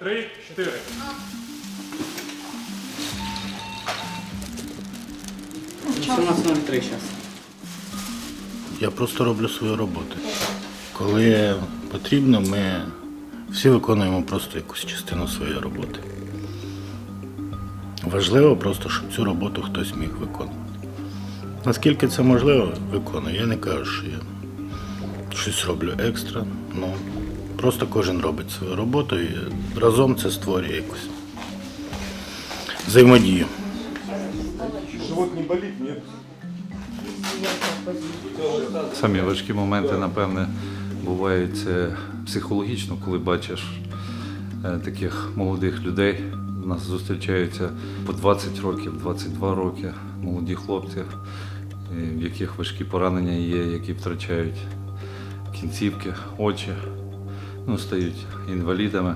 Три, чотири. Це у нас 0,3 зараз. Я просто роблю свою роботу. Коли потрібно, ми всі виконуємо просто якусь частину своєї роботи. Важливо просто, щоб цю роботу хтось міг виконувати. Наскільки це можливо, виконую. Я не кажу, що я щось роблю екстра. Ну, просто кожен робить свою роботу і разом це створює якусь взаємодію. Живот не болит, нет? Самі важкі моменти, напевне, бувають психологічно, коли бачиш е, таких молодих людей. У нас зустрічаються по 20 років, 22 роки молоді хлопці, е, в яких важкі поранення є, які втрачають кінцівки, очі, ну, стають інвалідами.